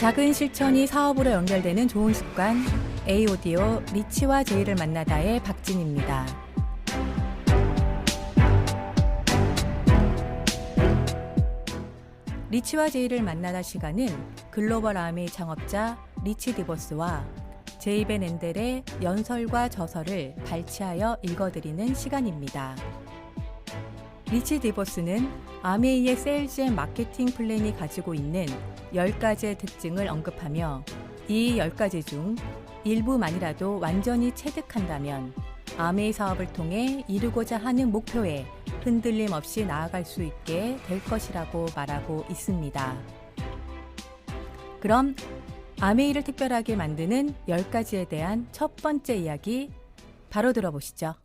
작은 실천이 사업으로 연결되는 좋은 습관 A 오디오 리치와 제이를 만나다의 박진입니다. 리치와 제이를 만나다 시간은 글로벌 아미 창업자 리치 디보스와 제이벤 앤델의 연설과 저서를 발췌하여 읽어드리는 시간입니다. 리치 디보스는 아메이의 세일즈 앤 마케팅 플랜이 가지고 있는 10가지의 특징을 언급하며 이 10가지 중 일부만이라도 완전히 체득한다면 아메이 사업을 통해 이루고자 하는 목표에 흔들림 없이 나아갈 수 있게 될 것이라고 말하고 있습니다. 그럼 아메이를 특별하게 만드는 10가지에 대한 첫 번째 이야기 바로 들어보시죠.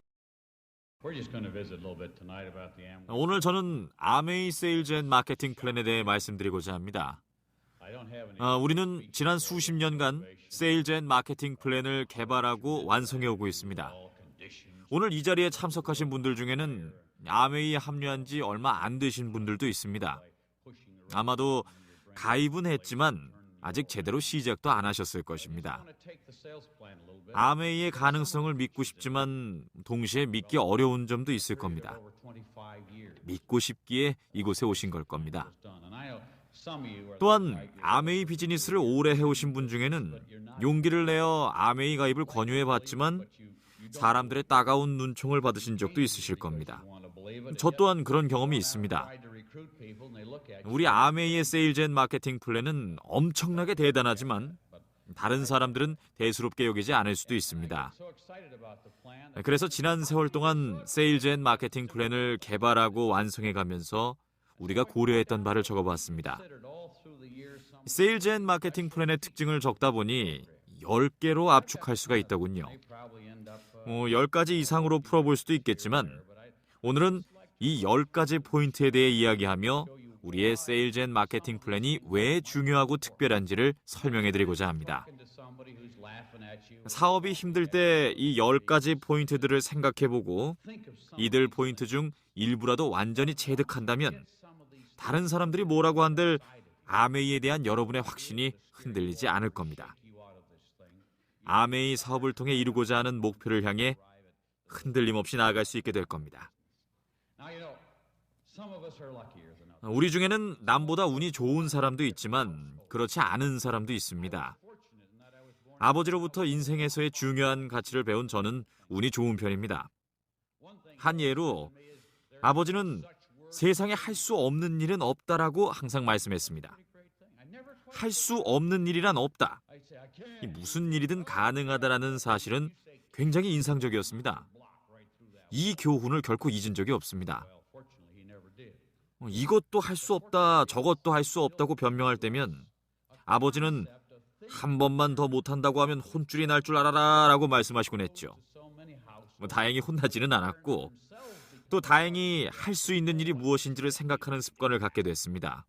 오늘 저는 아메이 세일즈 앤 마케팅 플랜에 대해 말씀드리고자 합니다. I don't have any. 어, 우리는 지난 수십 년간 세일즈 앤 마케팅 플랜을 개발하고 완성해 오고 있습니다. 오늘 이 자리에 참석하신 분들 중에는 아메이에 합류한 지 얼마 안 되신 분들도 있습니다. 아마도 가입은 했지만 아직 제대로 시작도 안 하셨을 것입니다. 아메이의 가능성을 믿고 싶지만 동시에 믿기 어려운 점도 있을 겁니다. Over 25 years 믿고 싶기에 이곳에 오신 걸 겁니다. 또한 아메이 비즈니스를 오래 해오신 분 중에는 용기를 내어 아메이 가입을 권유해 봤지만 사람들의 따가운 눈총을 받으신 적도 있으실 겁니다. 저 또한 그런 경험이 있습니다. 우리 아메이의 세일즈 앤 마케팅 플랜은 엄청나게 대단하지만 다른 사람들은 대수롭게 여기지 않을 수도 있습니다. That 그래서 지난 세월 동안 세일즈 앤 마케팅 플랜을 개발하고 완성해 가면서 우리가 고려했던 바를 적어봤습니다. 앤 마케팅 플랜의 특징을 적다 보니 10개로 압축할 수가 있더군요. 어, 10가지 이상으로 풀어볼 수도 있겠지만 오늘은 이 10가지 포인트에 대해 이야기하며 우리의 세일즈 앤 마케팅 플랜이 왜 중요하고 특별한지를 설명해 드리고자 합니다. 사업이 힘들 때 이 10가지 포인트들을 생각해 보고. 이들 포인트 중 일부라도 완전히 체득한다면. 다른 사람들이 뭐라고 한들 아메이에 대한 여러분의 확신이 흔들리지 않을 겁니다. 아메이 사업을 통해 이루고자 하는 목표를 향해 흔들림 없이 나아갈 수 있게 될 겁니다. 우리 중에는 남보다 운이 좋은 사람도 있지만 그렇지 않은 사람도 있습니다. 아버지로부터 인생에서의 중요한 가치를 배운 저는 운이 좋은 편입니다. 한 예로 아버지는 세상에 할 수 없는 일은 없다라고 항상 말씀했습니다. 할 수 없는 일이란 없다. 무슨 일이든 가능하다라는 사실은 굉장히 인상적이었습니다. 이 교훈을 결코 잊은 적이 없습니다. 이것도 할 수 없다, 저것도 할 수 없다고 변명할 때면 아버지는 한 번만 더 못한다고 하면 혼쭐이 날 줄 알아라 라고 말씀하시곤 했죠. 뭐 다행히 혼나지는 않았고 또 다행히 할 수 있는 일이 무엇인지를 생각하는 습관을 갖게 됐습니다.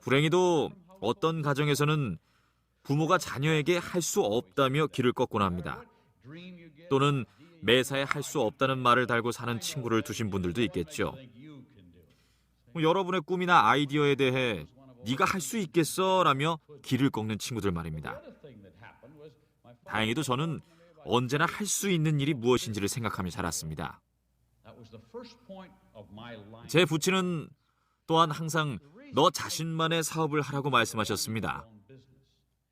불행히도 어떤 가정에서는 부모가 자녀에게 할 수 없다며 길을 꺾곤 합니다. 또는 매사에 할 수 없다는 말을 달고 사는 친구를 두신 분들도 있겠죠. 여러분의 꿈이나 아이디어에 대해 네가 할 수 있겠어 라며 길을 꺾는 친구들 말입니다. 다행히도 저는 언제나 할 수 있는 일이 무엇인지를 생각하며 자랐습니다. 제 부친은 또한 항상 너 자신만의 사업을 하라고 말씀하셨습니다.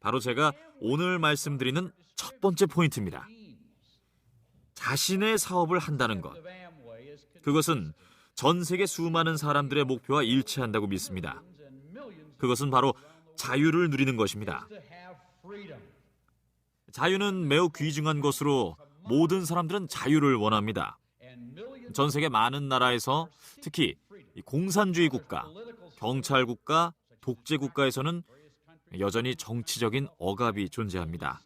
바로 제가 오늘 말씀드리는 첫 번째 포인트입니다. 자신의 사업을 한다는 것. 그것은 전 세계 수많은 사람들의 목표와 일치한다고 믿습니다. 그것은 바로 자유를 누리는 것입니다. 자유는 매우 귀중한 것으로 모든 사람들은 자유를 원합니다. 전 세계 많은 나라에서 특히 이 공산주의 국가, 경찰 국가, 독재 국가에서는 여전히 정치적인 억압이 존재합니다.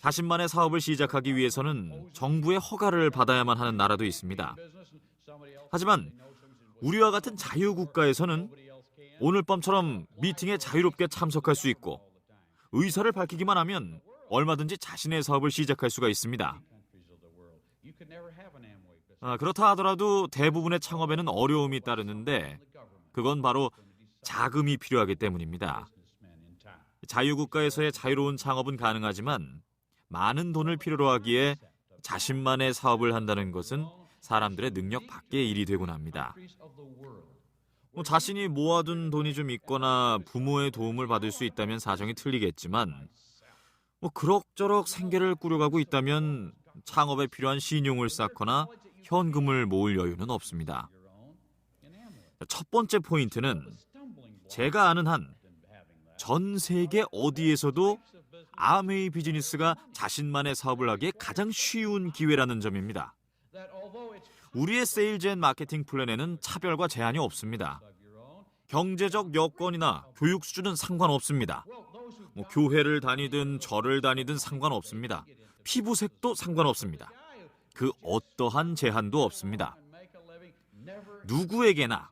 자신만의 사업을 시작하기 위해서는 정부의 허가를 받아야만 하는 나라도 있습니다. 하지만 우리와 같은 자유 국가에서는 오늘 밤처럼 미팅에 자유롭게 참석할 수 있고 의사를 밝히기만 하면 얼마든지 자신의 사업을 시작할 수가 있습니다. 아, 그렇다 하더라도 대부분의 창업에는 어려움이 따르는데 그건 바로 자금이 필요하기 때문입니다. 자유국가에서의 자유로운 창업은 가능하지만 많은 돈을 필요로 하기에 자신만의 사업을 한다는 것은 사람들의 능력 밖의 일이 되곤 합니다. 뭐 자신이 모아둔 돈이 좀 있거나 부모의 도움을 받을 수 있다면 사정이 틀리겠지만 뭐 그럭저럭 생계를 꾸려가고 있다면 창업에 필요한 신용을 쌓거나 현금을 모을 여유는 없습니다. 첫 번째 포인트는 제가 아는 한 전 세계 어디에서도 아메이 비즈니스가 자신만의 사업을 하기에 가장 쉬운 기회라는 점입니다. 우리의 세일즈 앤 마케팅 플랜에는 차별과 제한이 없습니다. 경제적 여건이나 교육 수준은 상관없습니다. 뭐 교회를 다니든 절을 다니든 상관없습니다. 피부색도 상관없습니다. 그 어떠한 제한도 없습니다. 누구에게나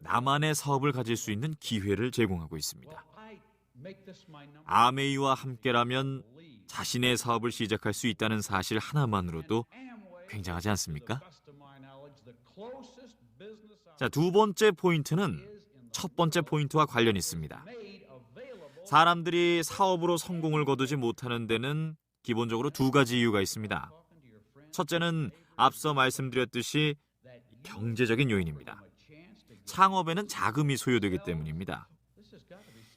나만의 사업을 가질 수 있는 기회를 제공하고 있습니다. 아메이와 함께라면 자신의 사업을 시작할 수 있다는 사실 하나만으로도 굉장하지 않습니까? 자, 두 번째 포인트는 첫 번째 포인트와 관련이 있습니다. 사람들이 사업으로 성공을 거두지 못하는 데는 기본적으로 두 가지 이유가 있습니다. 첫째는 앞서 말씀드렸듯이 경제적인 요인입니다. 창업에는 자금이 소요되기 때문입니다.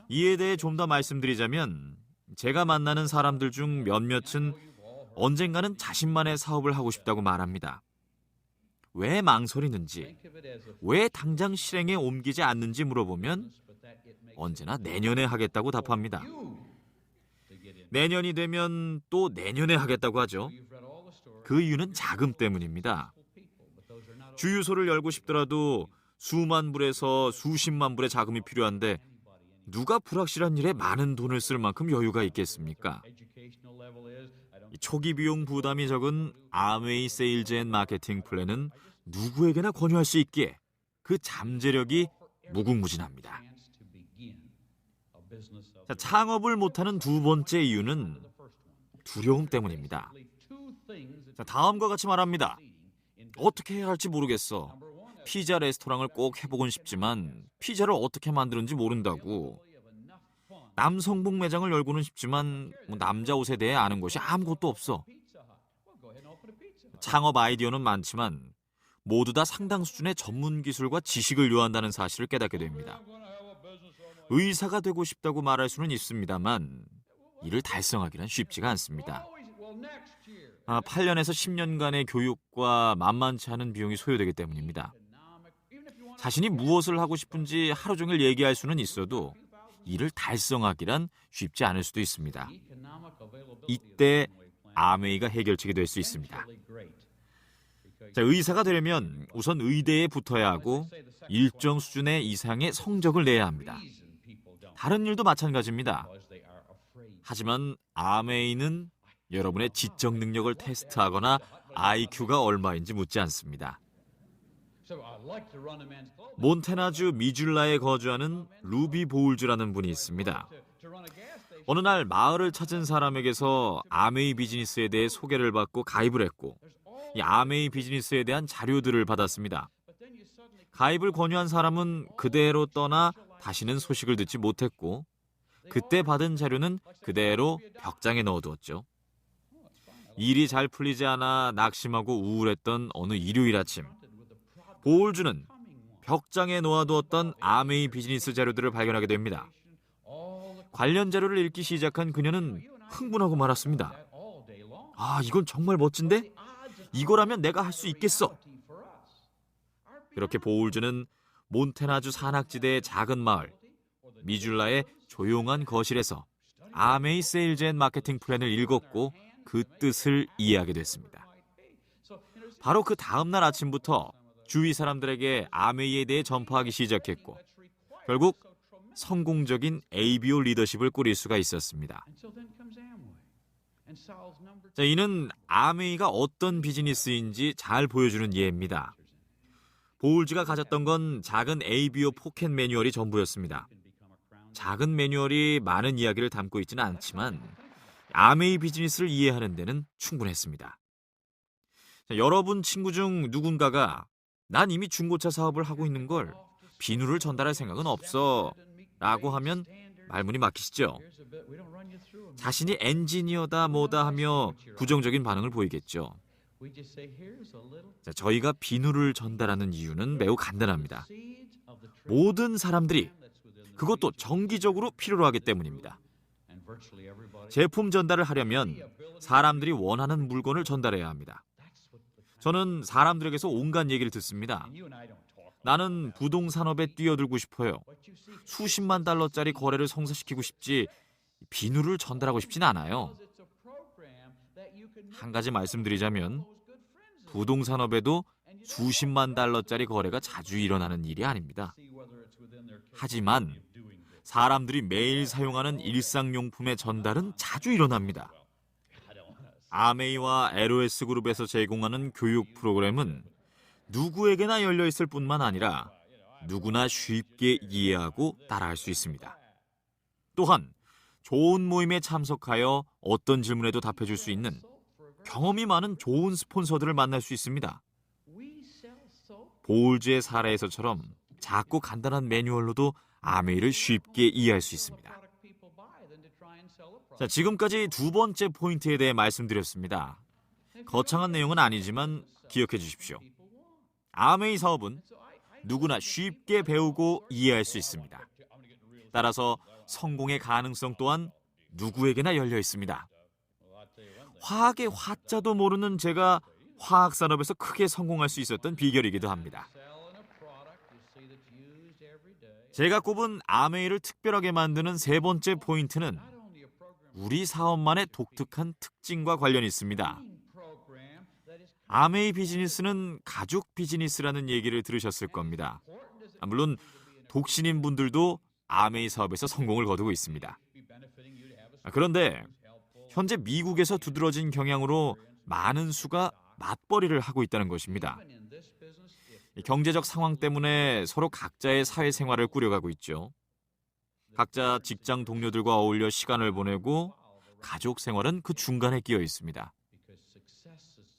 이에 대해 좀 더 말씀드리자면 제가 만나는 사람들 중 몇몇은 언젠가는 자신만의 사업을 하고 싶다고 말합니다. 왜 망설이는지, 왜 당장 실행에 옮기지 않는지 물어보면 언제나 내년에 하겠다고 답합니다. 내년이 되면 또 내년에 하겠다고 하죠. 그 이유는 자금 때문입니다. 주유소를 열고 싶더라도 수만 불에서 수십만 불의 자금이 필요한데 누가 불확실한 일에 많은 돈을 쓸 만큼 여유가 있겠습니까? 이 초기 비용 부담이 적은 아메이 세일즈 앤 마케팅 플랜은 누구에게나 권유할 수 있기에 그 잠재력이 무궁무진합니다. 자, 창업을 못하는 두 번째 이유는 두려움 때문입니다. 자, 다음과 같이 말합니다. 어떻게 해야 할지 모르겠어. 피자 레스토랑을 꼭 해보곤 싶지만 피자를 어떻게 만드는지 모른다고. 남성복 매장을 열고는 싶지만 뭐 남자 옷에 대해 아는 것이 아무것도 없어. 창업 아이디어는 많지만 모두 다 상당 수준의 전문 기술과 지식을 요한다는 사실을 깨닫게 됩니다. 의사가 되고 싶다고 말할 수는 있습니다만 이를 달성하기는 쉽지가 않습니다. 아, 8년에서 10년간의 교육과 만만치 않은 비용이 소요되기 때문입니다. 자신이 무엇을 하고 싶은지 하루 종일 얘기할 수는 있어도 이를 달성하기란 쉽지 않을 수도 있습니다. 이때 아메이가 해결책이 될 수 있습니다. 자, 의사가 되려면 우선 의대에 붙어야 하고 일정 수준의 이상의 성적을 내야 합니다. 다른 일도 마찬가지입니다. 하지만 아메이는 여러분의 지적 능력을 테스트하거나 IQ가 얼마인지 묻지 않습니다. 몬테나주 미줄라에 거주하는 루비 보울즈라는 분이 있습니다. 어느 날 마을을 찾은 사람에게서 아메이 비즈니스에 대해 소개를 받고 가입을 했고 이 아메이 비즈니스에 대한 자료들을 받았습니다. 가입을 권유한 사람은 그대로 떠나 다시는 소식을 듣지 못했고 그때 받은 자료는 그대로 벽장에 넣어두었죠. 일이 잘 풀리지 않아 낙심하고 우울했던 어느 일요일 아침 보울주는 벽장에 놓아두었던 아메이 비즈니스 자료들을 발견하게 됩니다. 관련 자료를 읽기 시작한 그녀는 흥분하고 말았습니다. 아, 이건 정말 멋진데? 이거라면 내가 할 수 있겠어. 그렇게 보울주는 몬테나주 산악지대의 작은 마을 미줄라의 조용한 거실에서 아메이 세일즈 앤 마케팅 플랜을 읽었고 그 뜻을 이해하게 됐습니다. 바로 그 다음 날 아침부터 주위 사람들에게 아메이에 대해 전파하기 시작했고 결국 성공적인 ABO 리더십을 꾸릴 수가 있었습니다. 자, 이는 아메이가 어떤 비즈니스인지 잘 보여주는 예입니다. 보울즈가 가졌던 건 작은 ABO 포켓 매뉴얼이 전부였습니다. 작은 매뉴얼이 많은 이야기를 담고 있지는 않지만 아메이 비즈니스를 이해하는 데는 충분했습니다. 자, 여러분 친구 중 누군가가 난 이미 중고차 사업을 하고 있는 걸 비누를 전달할 생각은 없어. 라고 하면 말문이 막히시죠. 자신이 엔지니어다 뭐다 하며 부정적인 반응을 보이겠죠. 자, 저희가 비누를 전달하는 이유는 매우 간단합니다. 모든 사람들이 그것도 정기적으로 필요로 하기 때문입니다. 제품 전달을 하려면 사람들이 원하는 물건을 전달해야 합니다. 저는 사람들에게서 온갖 얘기를 듣습니다. 나는 부동산업에 뛰어들고 싶어요. 수십만 달러짜리 거래를 성사시키고 싶지 비누를 전달하고 싶진 않아요. 한 가지 말씀드리자면 부동산업에도 수십만 달러짜리 거래가 자주 일어나는 일이 아닙니다. 하지만 사람들이 매일 사용하는 일상용품의 전달은 자주 일어납니다. 아메이와 LOS 그룹에서 제공하는 교육 프로그램은 누구에게나 열려 있을 뿐만 아니라 누구나 쉽게 이해하고 따라할 수 있습니다. 또한 좋은 모임에 참석하여 어떤 질문에도 답해 줄 수 있는 경험이 많은 좋은 스폰서들을 만날 수 있습니다. 보울즈의 사례에서처럼 작고 간단한 매뉴얼로도 아메이를 쉽게 이해할 수 있습니다. 자, 지금까지 두 번째 포인트에 대해 말씀드렸습니다. 거창한 내용은 아니지만 기억해 주십시오. 아메이 사업은 누구나 쉽게 배우고 이해할 수 있습니다. 따라서 성공의 가능성 또한 누구에게나 열려 있습니다. 화학의 화자도 모르는 제가 화학 산업에서 크게 성공할 수 있었던 비결이기도 합니다. 제가 꼽은 아메이를 특별하게 만드는 세 번째 포인트는 우리 사업만의 독특한 특징과 관련이 있습니다. 아메이 비즈니스는 가족 비즈니스라는 얘기를 들으셨을 겁니다. 아, 물론 독신인 분들도 아메이 사업에서 성공을 거두고 있습니다. 아, 그런데 현재 미국에서 두드러진 경향으로 많은 수가 맞벌이를 하고 있다는 것입니다. 이 경제적 상황 때문에 서로 각자의 사회생활을 꾸려가고 있죠. 각자 직장 동료들과 어울려 시간을 보내고 가족 생활은 그 중간에 끼어 있습니다.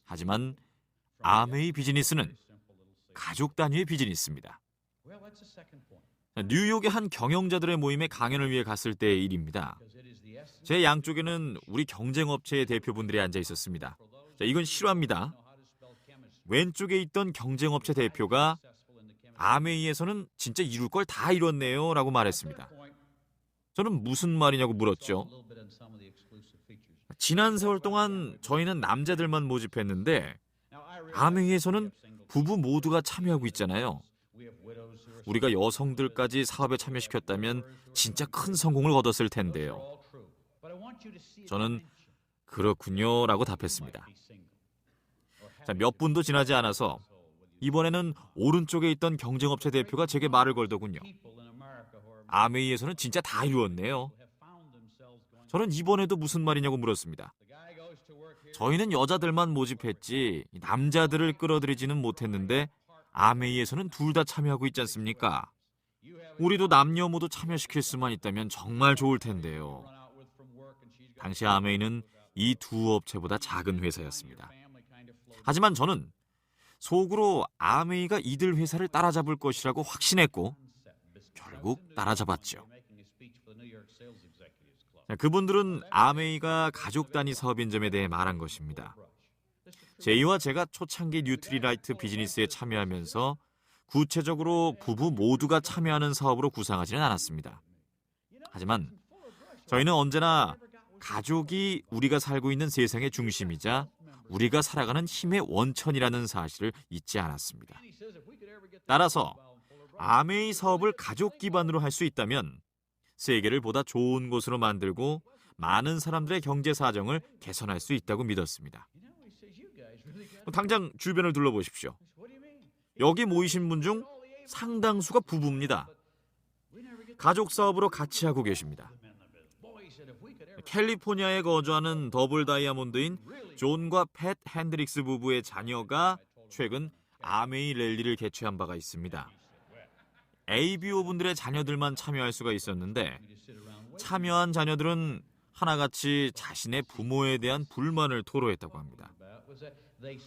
하지만 아메이 비즈니스는 가족 단위의 비즈니스입니다. 뉴욕의 한 경영자들의 모임에 강연을 위해 갔을 때의 일입니다. 제 양쪽에는 우리 경쟁업체의 대표분들이 앉아 있었습니다. 자, 이건 실화입니다. 왼쪽에 있던 경쟁업체 대표가 아메이에서는 진짜 이룰 걸 다 이뤘네요 라고 말했습니다. 저는 무슨 말이냐고 물었죠. 지난 세월 동안 저희는 남자들만 모집했는데 아메이에서는 부부 모두가 참여하고 있잖아요. 우리가 여성들까지 사업에 참여시켰다면 진짜 큰 성공을 거뒀을 텐데요. 저는 그렇군요 라고 답했습니다. 자, 몇 분도 지나지 않아서 이번에는 오른쪽에 있던 경쟁업체 대표가 제게 말을 걸더군요. 아메이에서는 진짜 다 이루었네요. 저는 이번에도 무슨 말이냐고 물었습니다. 저희는 여자들만 모집했지 남자들을 끌어들이지는 못했는데 아메이에서는 둘 다 참여하고 있지 않습니까? 우리도 남녀 모두 참여시킬 수만 있다면 정말 좋을 텐데요. 당시 아메이는 이 두 업체보다 작은 회사였습니다. 하지만 저는 속으로 아메이가 이들 회사를 따라잡을 것이라고 확신했고 결국 따라잡았죠. 그분들은 아메이가 가족 단위 사업인 점에 대해 말한 것입니다. 제이와 제가 초창기 뉴트리라이트 비즈니스에 참여하면서 구체적으로 부부 모두가 참여하는 사업으로 구상하지는 않았습니다. 하지만 저희는 언제나 가족이 우리가 살고 있는 세상의 중심이자 우리가 살아가는 힘의 원천이라는 사실을 잊지 않았습니다. 따라서 아메이 사업을 가족 기반으로 할 수 있다면 세계를 보다 좋은 곳으로 만들고 많은 사람들의 경제 사정을 개선할 수 있다고 믿었습니다. 당장 주변을 둘러보십시오. 여기 모이신 분 중 상당수가 부부입니다. 가족 사업으로 같이 하고 계십니다. 캘리포니아에 거주하는 더블 다이아몬드인 존과 팻 핸드릭스 부부의 자녀가 최근 아메이 랠리를 개최한 바가 있습니다. ABO 분들의 자녀들만 참여할 수가 있었는데 참여한 자녀들은 하나같이 자신의 부모에 대한 불만을 토로했다고 합니다.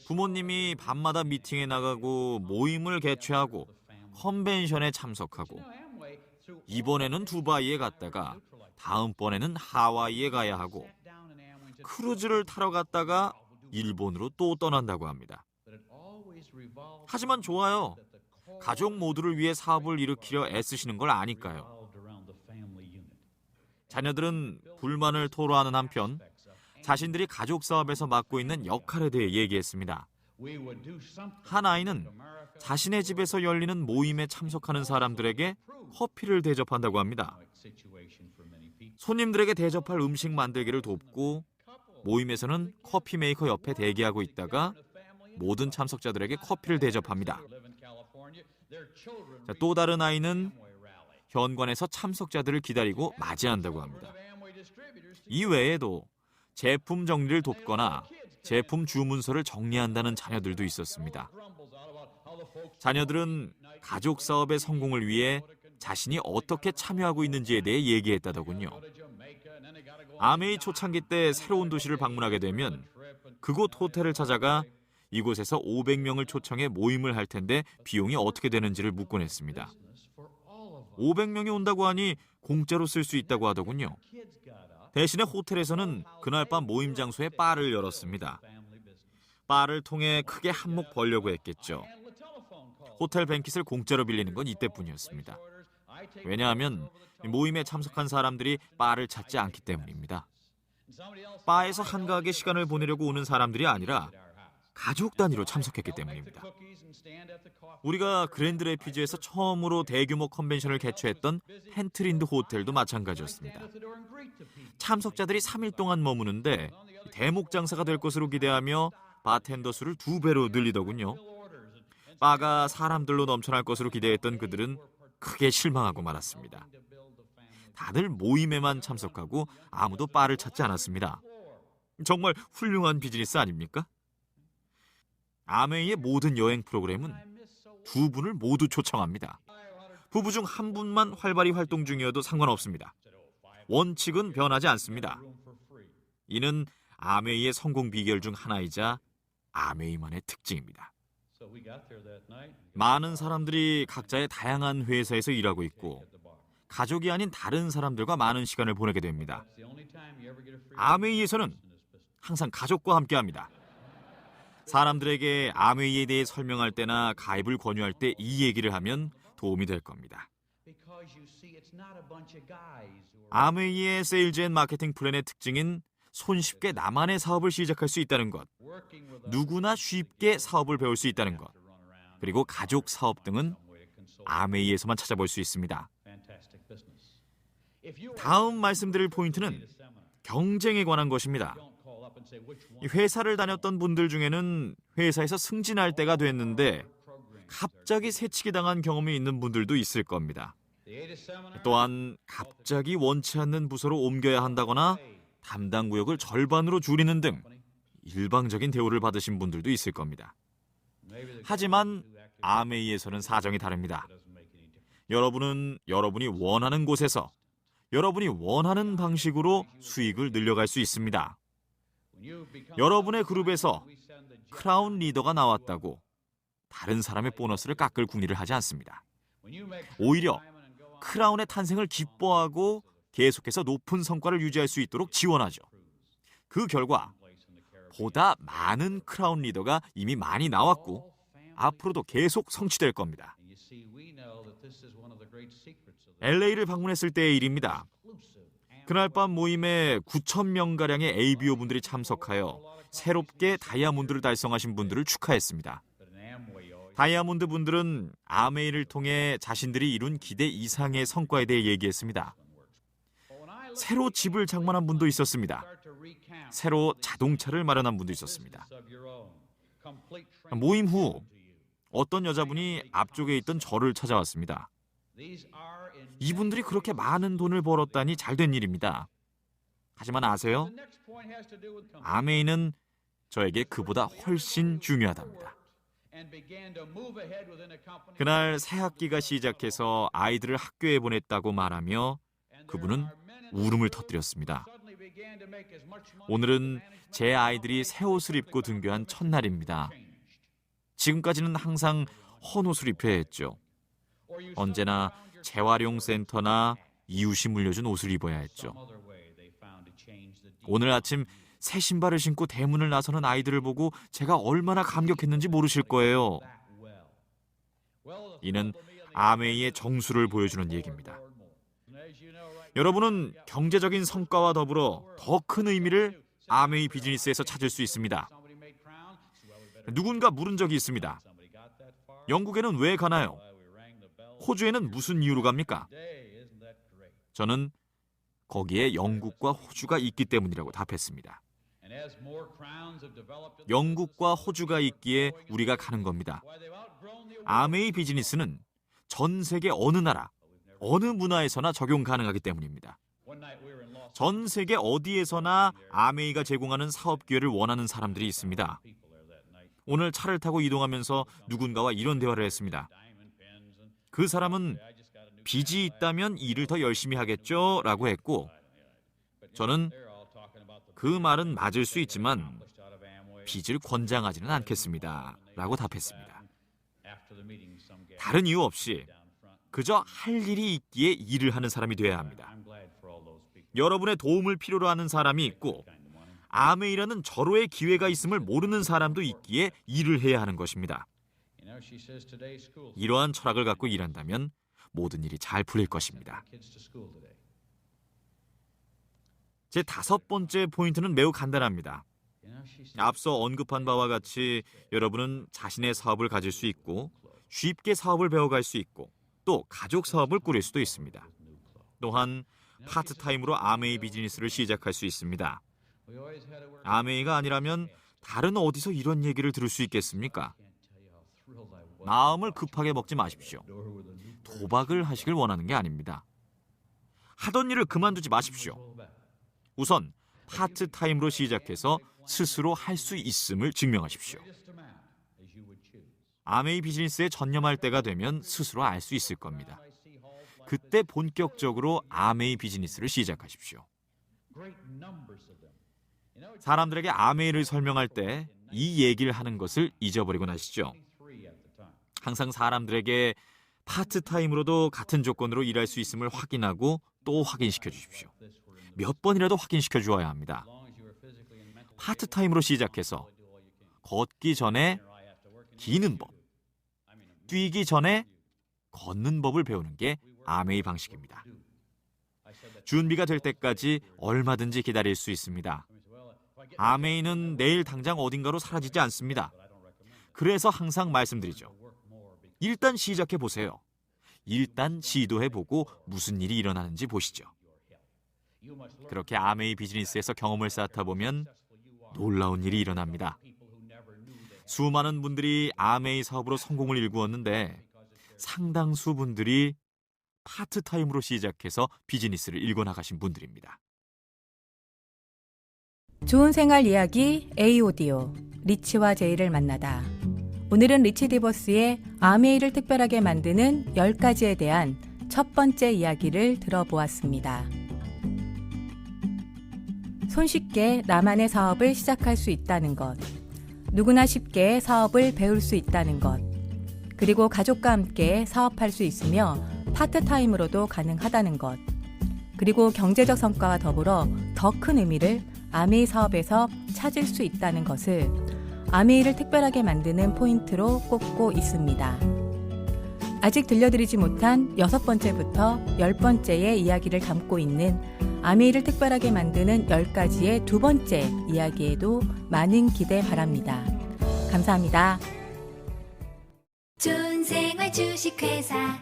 부모님이 밤마다 미팅에 나가고 모임을 개최하고 컨벤션에 참석하고 이번에는 두바이에 갔다가 다음번에는 하와이에 가야 하고 크루즈를 타러 갔다가 일본으로 또 떠난다고 합니다. 하지만 좋아요. 가족 모두를 위해 사업을 일으키려 애쓰시는 걸 아니까요. 자녀들은 불만을 토로하는 한편 자신들이 가족 사업에서 맡고 있는 역할에 대해 얘기했습니다. 한 아이는 자신의 집에서 열리는 모임에 참석하는 사람들에게 커피를 대접한다고 합니다. 손님들에게 대접할 음식 만들기를 돕고 모임에서는 커피 메이커 옆에 대기하고 있다가 모든 참석자들에게 커피를 대접합니다. 자, 또 다른 아이는 현관에서 참석자들을 기다리고 맞이한다고 합니다. 이 외에도 제품 정리를 돕거나 제품 주문서를 정리한다는 자녀들도 있었습니다. 자녀들은 가족 사업의 성공을 위해 자신이 어떻게 참여하고 있는지에 대해 얘기했다더군요. 아메이 초창기 때 새로운 도시를 방문하게 되면 그곳 호텔을 찾아가 이곳에서 500명을 초청해 모임을 할 텐데 비용이 어떻게 되는지를 묻곤 했습니다. 500명이 온다고 하니 공짜로 쓸 수 있다고 하더군요. 대신에 호텔에서는 그날 밤 모임 장소에 바를 열었습니다. 바를 통해 크게 한몫 벌려고 했겠죠. 호텔 뱅킷을 공짜로 빌리는 건 이때뿐이었습니다. 왜냐하면 모임에 참석한 사람들이 바를 찾지 않기 때문입니다. 바에서 한가하게 시간을 보내려고 오는 사람들이 아니라 가족 단위로 참석했기 때문입니다. 우리가 그랜드 레피즈에서 처음으로 대규모 컨벤션을 개최했던 펜트린드 호텔도 마찬가지였습니다. 참석자들이 3일 동안 머무는데 대목 장사가 될 것으로 기대하며 바텐더 수를 두 배로 늘리더군요. 바가 사람들로 넘쳐날 것으로 기대했던 그들은 크게 실망하고 말았습니다. 다들 모임에만 참석하고 아무도 바를 찾지 않았습니다. 정말 훌륭한 비즈니스 아닙니까? 아메이의 모든 여행 프로그램은 두 분을 모두 초청합니다. 부부 중 한 분만 활발히 활동 중이어도 상관없습니다. 원칙은 변하지 않습니다. 이는 아메이의 성공 비결 중 하나이자 아메이만의 특징입니다. 많은 사람들이 각자의 다양한 회사에서 일하고 있고 가족이 아닌 다른 사람들과 많은 시간을 보내게 됩니다. 아메이에서는 항상 가족과 함께합니다. 사람들에게 아메이에 대해 설명할 때나 가입을 권유할 때 이 얘기를 하면 도움이 될 겁니다. 아메이의 세일즈 앤 마케팅 플랜의 특징인 손쉽게 나만의 사업을 시작할 수 있다는 것, 누구나 쉽게 사업을 배울 수 있다는 것, 그리고 가족 사업 등은 아메이에서만 찾아볼 수 있습니다. 다음 말씀드릴 포인트는 경쟁에 관한 것입니다. 이 회사를 다녔던 분들 중에는 회사에서 승진할 때가 됐는데 갑자기 새치기 당한 경험이 있는 분들도 있을 겁니다. 또한 갑자기 원치 않는 부서로 옮겨야 한다거나 담당 구역을 절반으로 줄이는 등 일방적인 대우를 받으신 분들도 있을 겁니다. 하지만 아메이에서는 사정이 다릅니다. 여러분은 여러분이 원하는 곳에서 여러분이 원하는 방식으로 수익을 늘려갈 수 있습니다. 여러분의 그룹에서 크라운 리더가 나왔다고 다른 사람의 보너스를 깎을 궁리를 하지 않습니다. 오히려 크라운의 탄생을 기뻐하고 계속해서 높은 성과를 유지할 수 있도록 지원하죠. 그 결과 보다 많은 크라운 리더가 이미 많이 나왔고 앞으로도 계속 성취될 겁니다. LA를 방문했을 때의 일입니다. 그날 밤 모임에 9천 명 가량의 ABO 분들이 참석하여 새롭게 다이아몬드를 달성하신 분들을 축하했습니다. 다이아몬드 분들은 아메이를 통해 자신들이 이룬 기대 이상의 성과에 대해 얘기했습니다. 새로 집을 장만한 분도 있었습니다. 새로 자동차를 마련한 분도 있었습니다. 모임 후 어떤 여자분이 앞쪽에 있던 저를 찾아왔습니다. 이분들이 그렇게 많은 돈을 벌었다니 잘된 일입니다. 하지만 아세요? 아메이는 저에게 그보다 훨씬 중요하답니다. 그날 새 학기가 시작해서 아이들을 학교에 보냈다고 말하며 그분은 울음을 터뜨렸습니다. 오늘은 제 아이들이 새 옷을 입고 등교한 첫날입니다. 지금까지는 항상 헌 옷을 입혀야 했죠. 언제나 재활용 센터나 이웃이 물려준 옷을 입어야 했죠. 오늘 아침 새 신발을 신고 대문을 나서는 아이들을 보고 제가 얼마나 감격했는지 모르실 거예요. 이는 아메이의 정수를 보여주는 얘기입니다. 여러분은 경제적인 성과와 더불어 더 큰 의미를 아메이 비즈니스에서 찾을 수 있습니다. 누군가 물은 적이 있습니다. 영국에는 왜 가나요? 호주에는 무슨 이유로 갑니까? 저는 거기에 영국과 호주가 있기 때문이라고 답했습니다. 영국과 호주가 있기에 우리가 가는 겁니다. 아메이 비즈니스는 전 세계 어느 나라, 어느 문화에서나 적용 가능하기 때문입니다. 전 세계 어디에서나 아메이가 제공하는 사업 기회를 원하는 사람들이 있습니다. 오늘 차를 타고 이동하면서 누군가와 이런 대화를 했습니다. 그 사람은 빚이 있다면 일을 더 열심히 하겠죠? 라고 했고, 저는 그 말은 맞을 수 있지만 빚을 권장하지는 않겠습니다. 라고 답했습니다. 다른 이유 없이 그저 할 일이 있기에 일을 하는 사람이 돼야 합니다. 여러분의 도움을 필요로 하는 사람이 있고 아메이라는 절호의 기회가 있음을 모르는 사람도 있기에 일을 해야 하는 것입니다. 이러한 철학을 갖고 일한다면 모든 일이 잘 풀릴 것입니다. 제 다섯 번째 포인트는 매우 간단합니다. 앞서 언급한 바와 같이 여러분은 자신의 사업을 가질 수 있고 쉽게 사업을 배워갈 수 있고 또 가족 사업을 꾸릴 수도 있습니다. 또한 파트타임으로 아메이 비즈니스를 시작할 수 있습니다. 아메이가 아니라면 다른 어디서 이런 얘기를 들을 수 있겠습니까? 마음을 급하게 먹지 마십시오. 도박을 하시길 원하는 게 아닙니다. 하던 일을 그만두지 마십시오. 우선 파트타임으로 시작해서 스스로 할 수 있음을 증명하십시오. 아메이 비즈니스에 전념할 때가 되면 스스로 알 수 있을 겁니다. 그때 본격적으로 아메이 비즈니스를 시작하십시오. 사람들에게 아메이를 설명할 때 이 얘기를 하는 것을 잊어버리고 나시죠. 항상 사람들에게 파트타임으로도 같은 조건으로 일할 수 있음을 확인하고 또 확인시켜 주십시오. 몇 번이라도 확인시켜 주어야 합니다. 파트타임으로 시작해서 걷기 전에 기는 법, 뛰기 전에 걷는 법을 배우는 게 아메이 방식입니다. 준비가 될 때까지 얼마든지 기다릴 수 있습니다. 아메이는 내일 당장 어딘가로 사라지지 않습니다. 그래서 항상 말씀드리죠. 일단 시작해 보세요. 일단 시도해 보고 무슨 일이 일어나는지 보시죠. 그렇게 아메이 비즈니스에서 경험을 쌓다 보면 놀라운 일이 일어납니다. 수많은 분들이 아메이 사업으로 성공을 일구었는데 상당수 분들이 파트타임으로 시작해서 비즈니스를 일궈 나가신 분들입니다. 좋은 생활 이야기 A 오디오 리치와 제이를 만나다. 오늘은 리치 디버스의 아메이를 특별하게 만드는 10가지에 대한 첫 번째 이야기를 들어보았습니다. 손쉽게 나만의 사업을 시작할 수 있다는 것. 누구나 쉽게 사업을 배울 수 있다는 것. 그리고 가족과 함께 사업할 수 있으며 파트타임으로도 가능하다는 것. 그리고 경제적 성과와 더불어 더 큰 의미를 아메이 사업에서 찾을 수 있다는 것을 아메이를 특별하게 만드는 포인트로 꼽고 있습니다. 아직 들려드리지 못한 여섯 번째부터 열 번째의 이야기를 담고 있는 아메이를 특별하게 만드는 10가지의 두 번째 이야기에도 많은 기대 바랍니다. 감사합니다. 좋은 생활 주식회사